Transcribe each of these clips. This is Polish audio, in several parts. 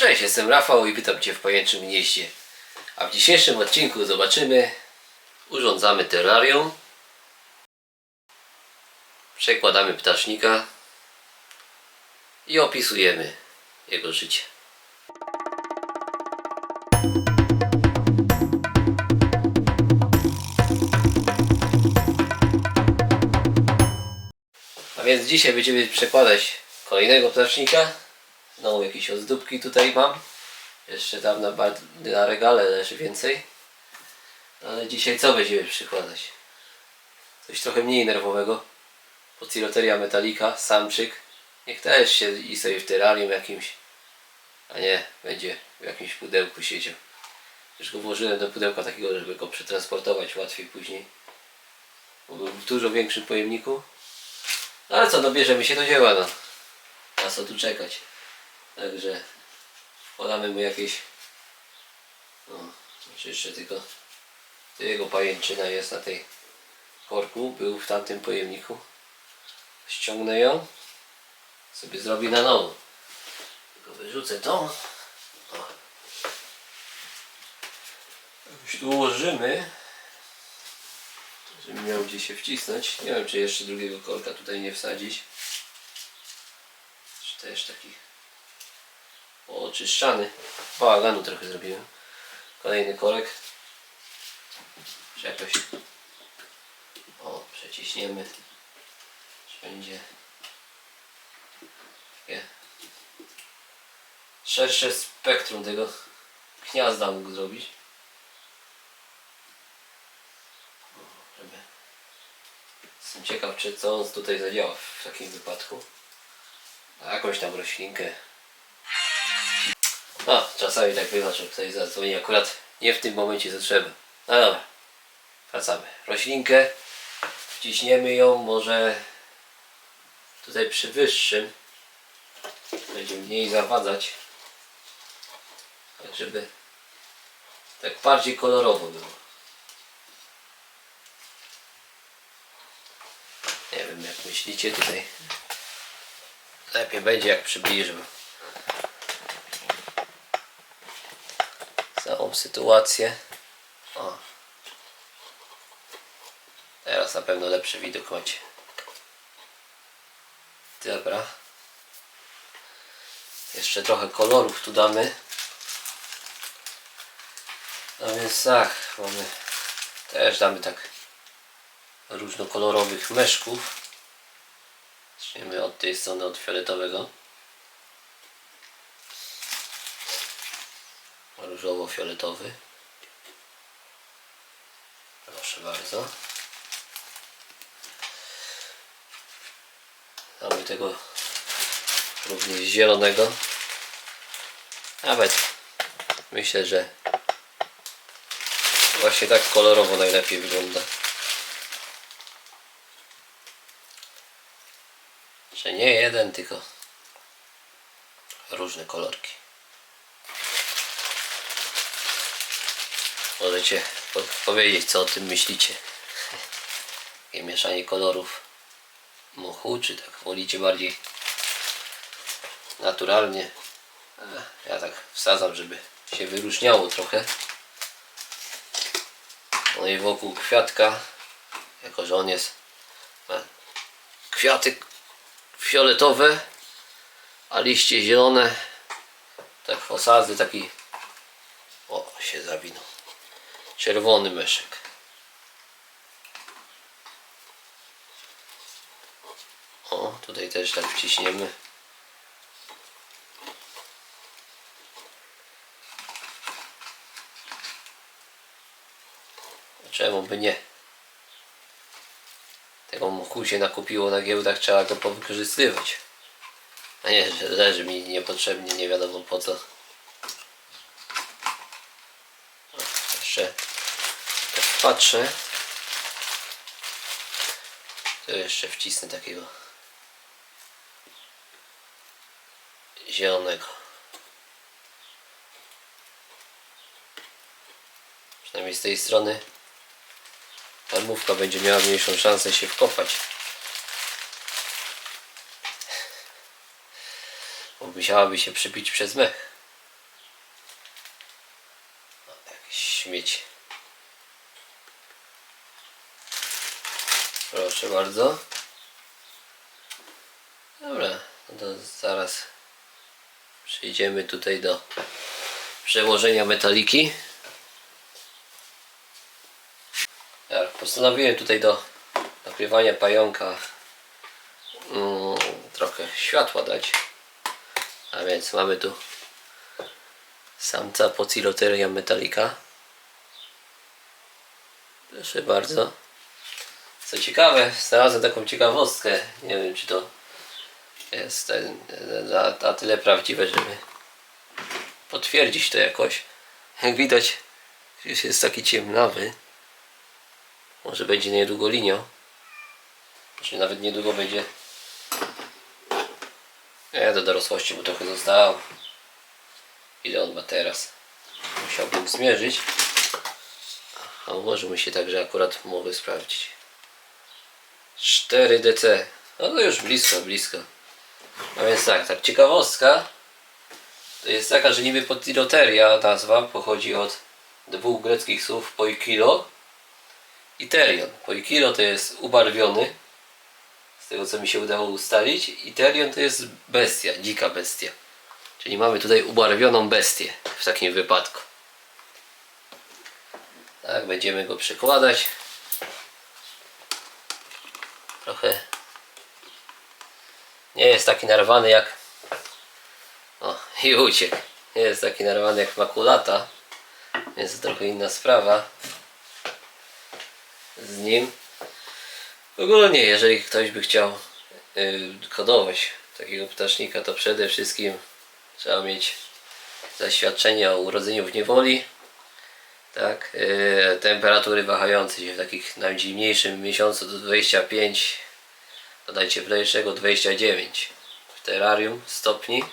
Cześć, jestem Rafał i witam Cię w Pajęczym Gnieździe. A w dzisiejszym odcinku zobaczymy Urządzamy terrarium Przekładamy ptasznika I opisujemy jego życie A więc dzisiaj będziemy przekładać kolejnego ptasznika Znowu jakieś ozdóbki tutaj mam. Jeszcze tam na, regale leży więcej. Ale dzisiaj co będziemy przykładać? Coś trochę mniej nerwowego. Pociloteria metalika, samczyk. Niech też się i sobie w terrarium jakimś. A nie, będzie w jakimś pudełku siedział. Już go włożyłem do pudełka takiego, żeby go przetransportować łatwiej później. Bo był w dużo większym pojemniku. No ale co, no bierzemy się do dzieła, no. Na co tu czekać? Także podamy mu jakieś no, znaczy jeszcze tylko to jego pajęczyna jest na tej korku, był w tamtym pojemniku. Ściągnę ją sobie zrobię na nowo. Tylko wyrzucę tą. O. tu ułożymy. Żeby miał gdzie się wcisnąć. Nie wiem czy jeszcze drugiego korka tutaj nie wsadzić. Czy też taki oczyszczany. Bałaganu trochę zrobiłem. Kolejny korek. Czy jakoś o, przeciśniemy. Czy będzie takie szersze spektrum tego gniazda mógł zrobić. Żeby Jestem ciekaw, czy co on tutaj zadziała w takim wypadku. A jakąś tam roślinkę a, czasami tak bywa, że ktoś zadzwoni akurat nie w tym momencie, co trzeba. No dobra, wracamy. Roślinkę, wciśniemy ją może tutaj przy wyższym. Będzie mniej zawadzać. Tak, żeby tak bardziej kolorowo było. Nie wiem, jak myślicie tutaj. Lepiej będzie, jak przybliżę. Sytuację. O. Teraz na pewno lepszy widok macie. Dobra. Jeszcze trochę kolorów tu damy. No więc tak, mamy też damy tak różnokolorowych meszków. Zaczniemy od tej strony, od fioletowego. Różowo-fioletowy. Proszę bardzo. Mamy tego również zielonego. Nawet myślę, że właśnie tak kolorowo najlepiej wygląda. Że nie jeden, tylko różne kolorki. Możecie po powiedzieć, co o tym myślicie. Takie mieszanie kolorów mochu, czy tak wolicie bardziej naturalnie. Ja tak wsadzam, żeby się wyróżniało trochę. No i wokół kwiatka, jako że on jest ma kwiaty fioletowe, a liście zielone, tak osadzę taki o, się zawinął czerwony myszek. O, tutaj też tak wciśniemy. Czemu by nie? Tego moku się nakupiło na giełdach, trzeba go powykorzystywać. A nie, że leży mi niepotrzebnie, nie wiadomo po co. O, jeszcze tak patrzę. To jeszcze wcisnę takiego zielonego. Przynajmniej z tej strony palmówka będzie miała mniejszą szansę się wkopać. Bo musiałaby się przybić przez mech. śmieci. Proszę bardzo. Dobra, no to zaraz przejdziemy tutaj do przełożenia metaliki. Ja postanowiłem tutaj do nakrywania pająka mm, trochę światła dać. A więc mamy tu samca Pociloteria metallica. Proszę bardzo. Co ciekawe, znalazłem taką ciekawostkę. Nie wiem, czy to jest na, tyle prawdziwe, żeby potwierdzić to jakoś. Jak widać, już jest taki ciemnawy. Może będzie niedługo linią. Może nawet niedługo będzie. Nie, do dorosłości mu trochę zostało. Ile on ma teraz? Musiałbym zmierzyć. A może mi się także akurat mogę sprawdzić. 4 DC. No to już blisko, blisko. A więc tak, tak ciekawostka to jest taka, że niby potiloteria nazwa pochodzi od dwóch greckich słów poikilo i terion. Poikilo to jest ubarwiony, z tego co mi się udało ustalić, i terion to jest bestia, dzika bestia. Czyli mamy tutaj ubarwioną bestię w takim wypadku. Tak, będziemy go przekładać. Trochę nie jest taki narwany jak o i uciekł. Nie jest taki narwany jak makulata więc to trochę inna sprawa. Z nim. Ogólnie jeżeli ktoś by chciał yy, kodować takiego ptasznika to przede wszystkim trzeba mieć zaświadczenie o urodzeniu w niewoli tak, yy, temperatury wahające się w takich najzimniejszym miesiącu do 25 dodajcie cieplejszego 29 w terrarium stopni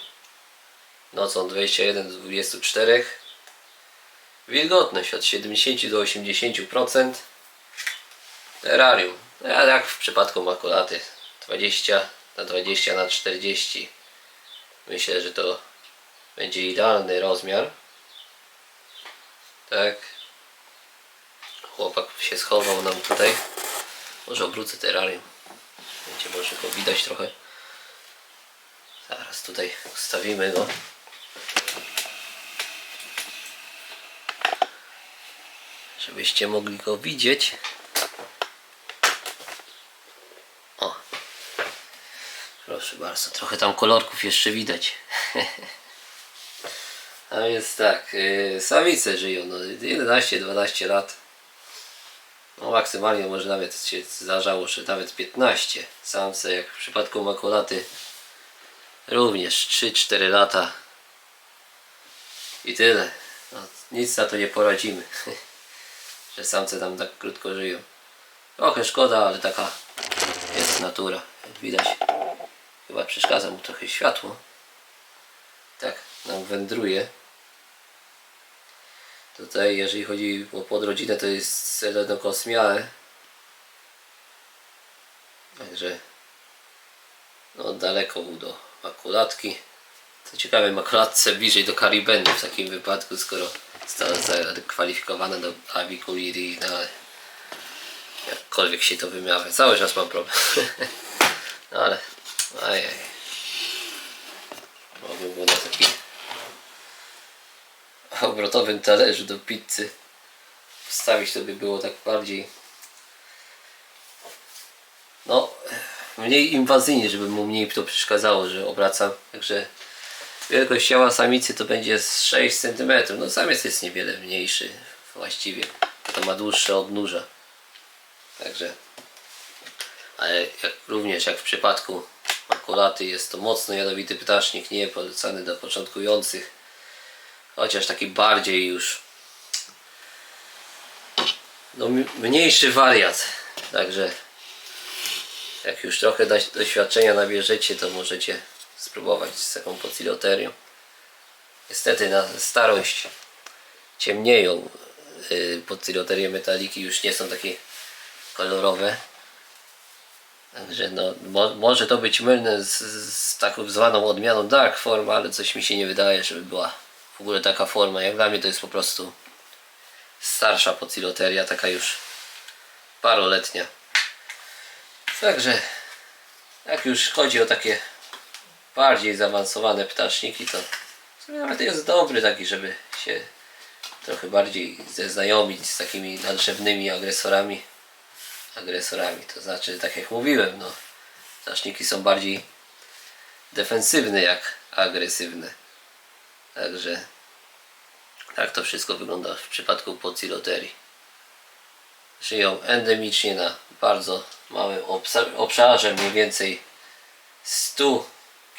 nocą 21 do 24 wilgotność od 70 do 80% terrarium no, a jak w przypadku makulaty 20 na 20 na 40 myślę, że to będzie idealny rozmiar tak. Chłopak się schował nam tutaj. Może obrócę terrarium będzie może go widać trochę. Zaraz tutaj ustawimy go. Żebyście mogli go widzieć. O. Proszę bardzo trochę tam kolorków jeszcze widać a więc tak yy, samice żyją no 11-12 lat. No maksymalnie może nawet się zdarzało, że nawet 15 samce jak w przypadku makulaty również 3-4 lata. I tyle. No, nic na to nie poradzimy że samce tam tak krótko żyją. Trochę szkoda, ale taka jest natura jak widać. Chyba przeszkadza mu trochę światło. Tak nam wędruje Tutaj, jeżeli chodzi o podrodzinę, to jest selenokosmiale. Także no, daleko mu do makulatki. Co ciekawe, makulatce bliżej do karibenu w takim wypadku, skoro została zakwalifikowana do aviculirii, no ale jakkolwiek się to wymawia. Cały czas mam problem. no ale, ajaj. Mogę było na obrotowym talerzu do pizzy. Wstawić to by było tak bardziej no mniej inwazyjnie, żeby mu mniej to przeszkadzało, że obracam także wielkość ciała samicy to będzie z 6 cm no samiec jest niewiele mniejszy właściwie. To ma dłuższe odnóża. Także ale jak, również jak w przypadku makulaty jest to mocno jadowity ptasznik nie polecany dla początkujących chociaż taki bardziej już no, mniejszy wariat. Także jak już trochę doś- doświadczenia nabierzecie to możecie spróbować z taką pociloterią niestety na starość ciemnieją yy, pociloterie metaliki już nie są takie kolorowe. Także no, mo, może to być mylne z, z taką zwaną odmianą dark form, ale coś mi się nie wydaje, żeby była w ogóle taka forma. Jak dla mnie to jest po prostu starsza pociloteria, taka już paroletnia. Także jak już chodzi o takie bardziej zaawansowane ptaszniki, to nawet jest dobry taki, żeby się trochę bardziej zeznajomić z takimi nadrzewnymi agresorami. Agresorami, to znaczy, tak jak mówiłem, no, ptaszniki są bardziej defensywne jak agresywne. Także tak to wszystko wygląda w przypadku pociloterii. Żyją endemicznie na bardzo małym obszarze, mniej więcej 100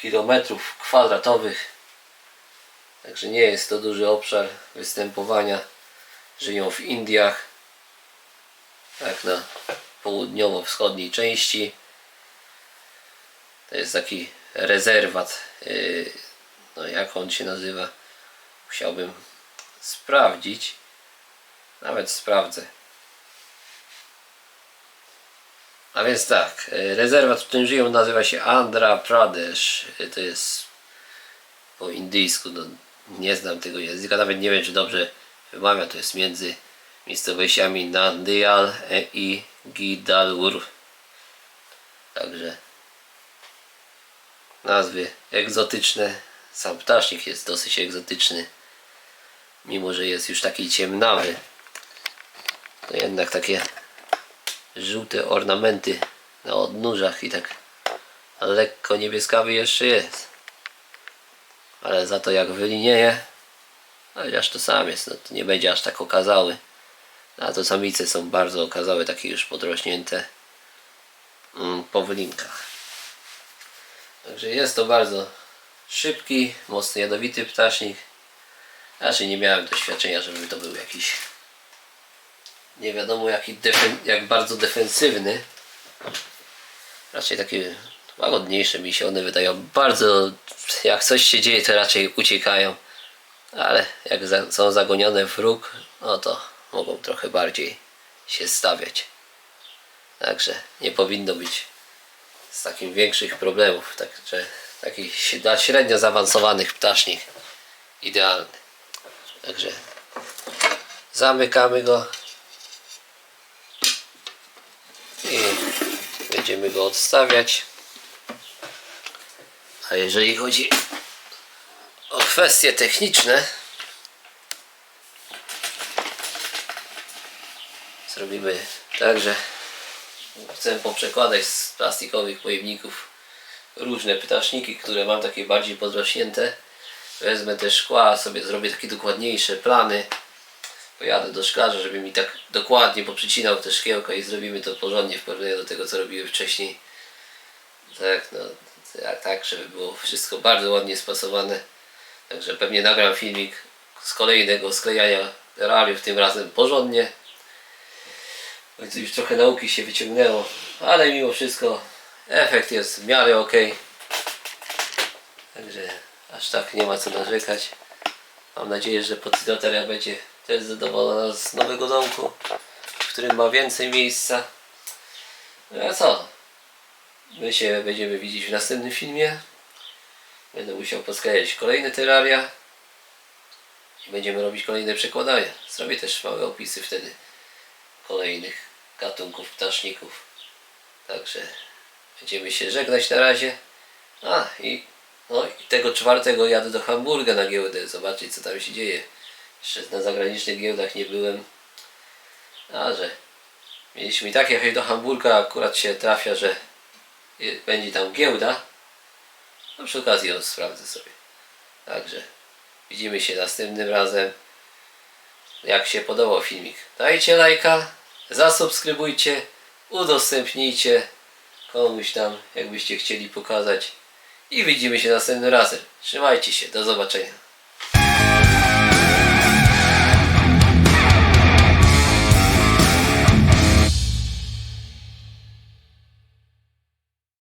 km kwadratowych. Także nie jest to duży obszar występowania. Żyją w Indiach, tak na południowo-wschodniej części. To jest taki rezerwat. yy, No jak on się nazywa? Musiałbym sprawdzić. Nawet sprawdzę. A więc tak, e, rezerwat, w którym żyją nazywa się Andhra Pradesh. E, To jest po indyjsku, no, nie znam tego języka, nawet nie wiem czy dobrze wymawiam, to jest między miejscowościami Nandyal e, i Gidalur. Także nazwy egzotyczne. Sam ptasznik jest dosyć egzotyczny. Mimo, że jest już taki ciemnawy. To jednak takie żółte ornamenty na odnóżach i tak lekko niebieskawy jeszcze jest. Ale za to jak wylinieje, chociaż to sam jest, no to nie będzie aż tak okazały. A to samice są bardzo okazałe, takie już podrośnięte mm, po wylinkach. Także jest to bardzo szybki, mocno jadowity ptasznik. Raczej nie miałem doświadczenia, żeby to był jakiś nie wiadomo jaki jak bardzo defensywny. Raczej takie łagodniejsze mi się one wydają. Bardzo jak coś się dzieje to raczej uciekają. Ale jak za- są zagonione w róg, no to mogą trochę bardziej się stawiać. Także nie powinno być z takim większych problemów. Także taki dla średnio zaawansowanych ptasznik idealny. Także zamykamy go i będziemy go odstawiać. A jeżeli chodzi o kwestie techniczne, zrobimy tak, że chcę poprzekładać z plastikowych pojemników różne ptaszniki, które mam takie bardziej podrośnięte. Wezmę te szkła, sobie zrobię takie dokładniejsze plany. Pojadę do szklarza, żeby mi tak dokładnie poprzycinał te szkiełka i zrobimy to porządnie w porównaniu do tego, co robiłem wcześniej. Tak, no, tak, tak, żeby było wszystko bardzo ładnie spasowane. Także pewnie nagram filmik z kolejnego sklejania terrariów, tym razem porządnie. W końcu już trochę nauki się wyciągnęło, ale mimo wszystko efekt jest w miarę ok. Także aż tak nie ma co narzekać. Mam nadzieję, że podloteria będzie też zadowolona z nowego domku, w którym ma więcej miejsca. No a co? My się będziemy widzieć w następnym filmie. Będę musiał posklejać kolejne terraria. I będziemy robić kolejne przekładania. Zrobię też małe opisy wtedy kolejnych gatunków ptaszników. Także będziemy się żegnać na razie. A i, no, i tego czwartego jadę do Hamburga na giełdę, zobaczyć co tam się dzieje. Jeszcze na zagranicznych giełdach nie byłem. A że mieliśmy i tak jechać do Hamburga, akurat się trafia, że będzie tam giełda. No przy okazji ją sprawdzę sobie. Także widzimy się następnym razem. Jak się podobał filmik, dajcie lajka, zasubskrybujcie, udostępnijcie komuś tam, jakbyście chcieli pokazać. I widzimy się następnym razem. Trzymajcie się, do zobaczenia.